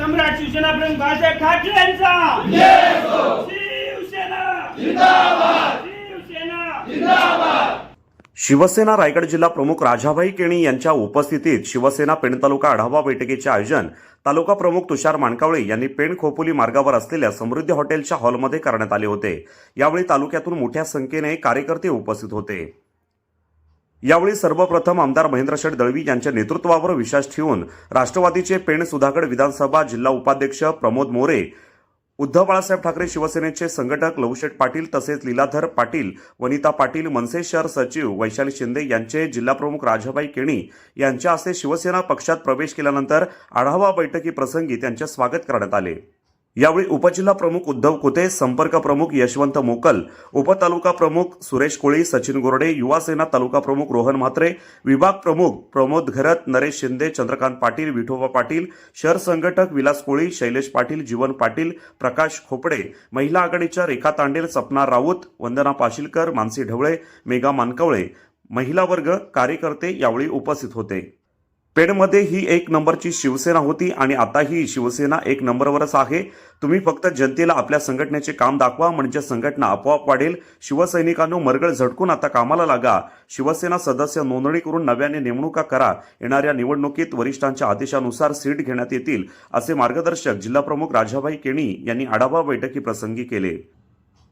आमदार बाळासाहेब ठाकरे यांचा. शिवसेना. शिवसेना. शिवसेना रायगड जिल्हा प्रमुख राजाभाई केणी यांच्या उपस्थितीत शिवसेना पेण तालुका आढावा बैठकीचे आयोजन तालुका प्रमुख तुषार मानकावळे यांनी पेण खोपोली मार्गावर असलेल्या समृद्धी हॉटेलच्या हॉलमध्ये करण्यात आले होते. यावेळी तालुक्यातून मोठ्या संख्येने कार्यकर्ते उपस्थित होते. यावेळी सर्वप्रथम आमदार महेंद्र शेठ दळवी यांच्या नेतृत्वावर विश्वास ठेवून राष्ट्रवादीचे पेण सुधागड विधानसभा जिल्हा उपाध्यक्ष प्रमोद मोरे उद्धव बाळासाहेब ठाकरे शिवसेनेचे संघटक लवशेठ पाटील तसेच लीलाधर पाटील वनिता पाटील मनसे शहर सचिव वैशाली शिंदे यांचे जिल्हाप्रमुख राजाबाई केणी यांच्या हस्ते शिवसेना पक्षात प्रवेश केल्यानंतर आढावा बैठकी प्रसंगी त्यांचे स्वागत करण्यात आले. यावेळी उपजिल्हा प्रमुख उद्धव कुते संपर्क प्रमुख यशवंत मोकल उपतालुका प्रमुख सुरेश कोळी सचिन गोरडे युवासेना तालुका प्रमुख रोहन म्हात्रे विभाग प्रमुख प्रमोद घरत नरेश शिंदे चंद्रकांत पाटील विठोबा पाटील शहर संघटक विलास कोळी शैलेश पाटील जीवन पाटील प्रकाश खोपडे महिला आघाडीच्या रेखा तांडेल सपना राऊत वंदना पाशिलकर मानसी ढवळे मेघा मानकवळे महिला वर्ग कार्यकर्ते यावेळी उपस्थित होते. पेणमध्ये ही एक नंबरची शिवसेना होती आणि आता ही शिवसेना एक नंबरवरच आहे. तुम्ही फक्त जनतेला आपल्या संघटनेचे काम दाखवा म्हणजे संघटना आपोआप वाढेल. शिवसैनिकांनो मरगळ झटकून आता कामाला लागा. शिवसेना सदस्य नोंदणी करून नव्याने नेमणुका करा. येणाऱ्या निवडणुकीत वरिष्ठांच्या आदेशानुसार सीट घेण्यात येतील असे मार्गदर्शक जिल्हाप्रमुख राजाभाई केणी यांनी आढावा बैठकी प्रसंगी केले.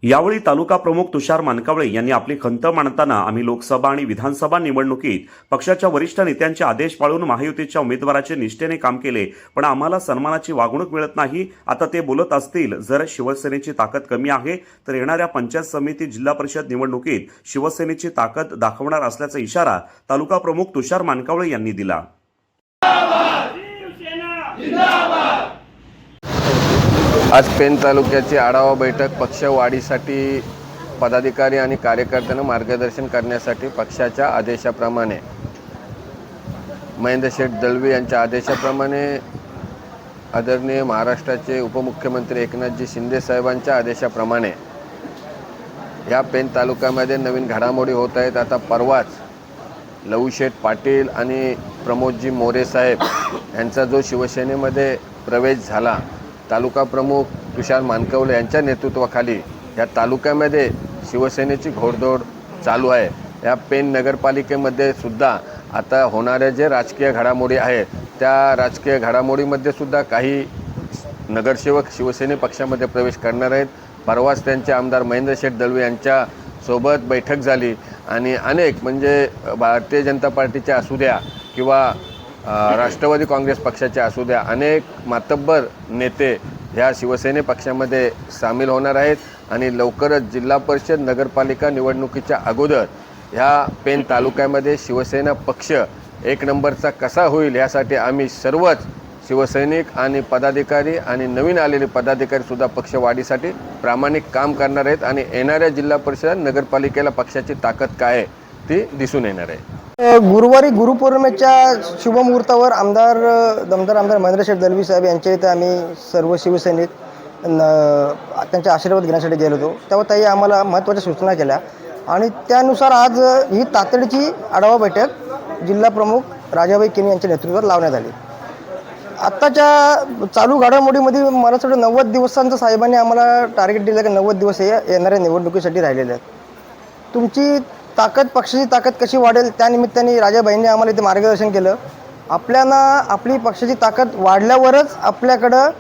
यावेळी तालुका प्रमुख तुषार मानकावळे यांनी आपली खंत मांडताना आम्ही लोकसभा आणि विधानसभा निवडणुकीत पक्षाच्या वरिष्ठ नेत्यांचे आदेश पाळून महायुतीच्या उमेदवाराचे निष्ठेने काम केले पण आम्हाला सन्मानाची वागणूक मिळत नाही. आता ते बोलत असतील जर शिवसेनेची ताकद कमी आहे तर येणाऱ्या पंचायत समिती जिल्हा परिषद निवडणुकीत शिवसेनेची ताकद दाखवणार असल्याचा इशारा तालुका प्रमुख तुषार मानकावळे यांनी दिला शिवसेना आज पेन तालुक्याची आढावा बैठक पक्ष वाढीसाठी पदाधिकारी आणि कार्यकर्त्यांना मार्गदर्शन करण्यासाठी पक्षाच्या आदेशाप्रमाणे. महेंद्र शेठ दळवी यांच्या आदेशाप्रमाणे आदरणीय महाराष्ट्राचे उपमुख्यमंत्री एकनाथजी शिंदे साहेबांच्या आदेशाप्रमाणे या पेन तालुक्यामध्ये नवीन घडामोडी होत आहेत. आता परवाच लवशेठ पाटील आणि प्रमोदजी मोरे साहेब यांचा जो शिवसेनेमध्ये प्रवेश झाला तालुका प्रमुख तुषार मानकवले यांच्या नेतृत्वाखाली या तालुक्यामध्ये शिवसेनेची घोडदौड चालू आहे. या पेन नगरपालिकेमध्ये सुद्धा आता होणाऱ्या जे राजकीय घडामोडी आहेत त्या राजकीय घडामोडीमध्ये सुद्धा काही नगरसेवक शिवसेने पक्षामध्ये प्रवेश करणार आहेत. परवाच त्यांचे आमदार महेंद्र शेठ दळवे यांच्या सोबत बैठक झाली आणि अनेक म्हणजे भारतीय जनता पार्टीच्या असू द्या किंवा राष्ट्रवादी काँग्रेस पक्षाचे असू द्या अनेक मातब्बर नेते ह्या शिवसेने पक्षामध्ये सामील होणार आहेत आणि लवकरच जिल्हा परिषद नगरपालिका निवडणुकीच्या अगोदर ह्या पेन तालुक्यामध्ये शिवसेना पक्ष एक नंबरचा कसा होईल यासाठी आम्ही सर्वच शिवसैनिक आणि पदाधिकारी आणि नवीन आलेले पदाधिकारीसुद्धा पक्षवाढीसाठी प्रामाणिक काम करणार आहेत आणि येणाऱ्या जिल्हा परिषद नगरपालिकेला पक्षाची ताकद काय आहे ती दिसून येणार आहे. गुरुवारी गुरुपौर्णिमेच्या शुभमुहूर्तावर आमदार दमदार आमदार महेंद्र शेठ दलवी साहेब यांच्या इथं आम्ही सर्व शिवसैनिक न त्यांचे आशीर्वाद घेण्यासाठी गेलो होतो. तेव्हा त्याही आम्हाला महत्त्वाच्या सूचना केल्या आणि त्यानुसार आज ही तातडीची आढावा बैठक जिल्हाप्रमुख राजाभाई राजाबाई केनी यांच्या नेतृत्वात लावण्यात आली. आत्ताच्या चालू घडामोडीमध्ये मला वाटतं नव्वद दिवसांचं साहेबांनी आम्हाला टार्गेट दिलं की नव्वद दिवस हे येणाऱ्या निवडणुकीसाठी राहिलेले आहेत. तुमची ताकद पक्षाची ताकद कशी वाढेल त्या निमित्ताने राजाबाईंनी आम्हाला इथे मार्गदर्शन केलं. आपल्याला आपली पक्षाची ताकद वाढल्यावरच आपल्याकडं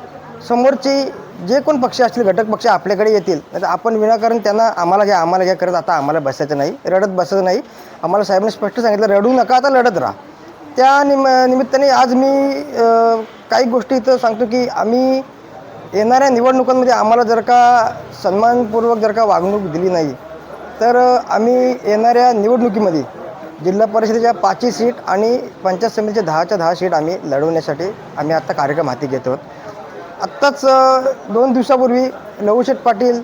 समोरची जे कोण पक्ष असतील घटक पक्ष आपल्याकडे येतील. नाही तर आपण विनाकारण त्यांना आम्हाला घ्या आम्हाला घ्या करत आता आम्हाला बसायचं नाही रडत बसायचं नाही. आम्हाला साहेबांनी स्पष्ट सांगितलं रडू नका आता लढत राहा. त्या निम निमित्ताने आज मी काही गोष्टी इथं सांगतो की आम्ही येणाऱ्या निवडणुकांमध्ये आम्हाला जर का सन्मानपूर्वक जर का वागणूक दिली नाही तर आम्ही येणाऱ्या निवडणुकीमध्ये जिल्हा परिषदेच्या पाचही सीट आणि पंचायत समितीच्या दहाच्या दहा सीट आम्ही लढवण्यासाठी आम्ही आत्ता कार्यक्रम हाती घेतो आत्ताच दोन दिवसापूर्वी लवशेठ पाटील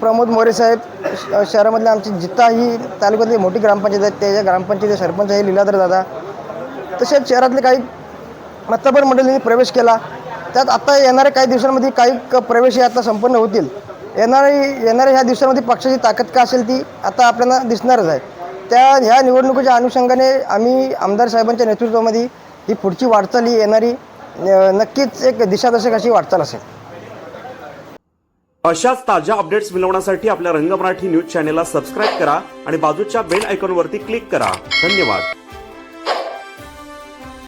प्रमोद मोरे साहेब शहरामधले शहरामधल्या आमची जित्ता ही तालुक्यातली मोठी ग्रामपंचायत आहे त्याच्या ग्रामपंचायत सरपंच आहे लीलाधर दादा तसेच शहरातले काही मतदार मंडळींनी प्रवेश केला. त्यात आत्ता येणाऱ्या काही दिवसांमध्ये काही क प्रवेश हे आता संपन्न होतील. येणारी येणाऱ्या ह्या दिवसामध्ये पक्षाची ताकद का असेल ती आता आपल्याला दिसणारच आहे. त्या ह्या निवडणुकीच्या अनुषंगाने आम्ही आमदार साहेबांच्या नेतृत्वामध्ये ही पुढची वाटचाल ही येणारी नक्कीच एक दिशादर्शक अशी वाटचाल असेल. अशाच ताज्या अपडेट्स मिळवण्यासाठी आपल्या रंग मराठी न्यूज चॅनेलला सबस्क्राईब करा आणि बाजूच्या बेल आयकॉनवरती क्लिक करा. धन्यवाद.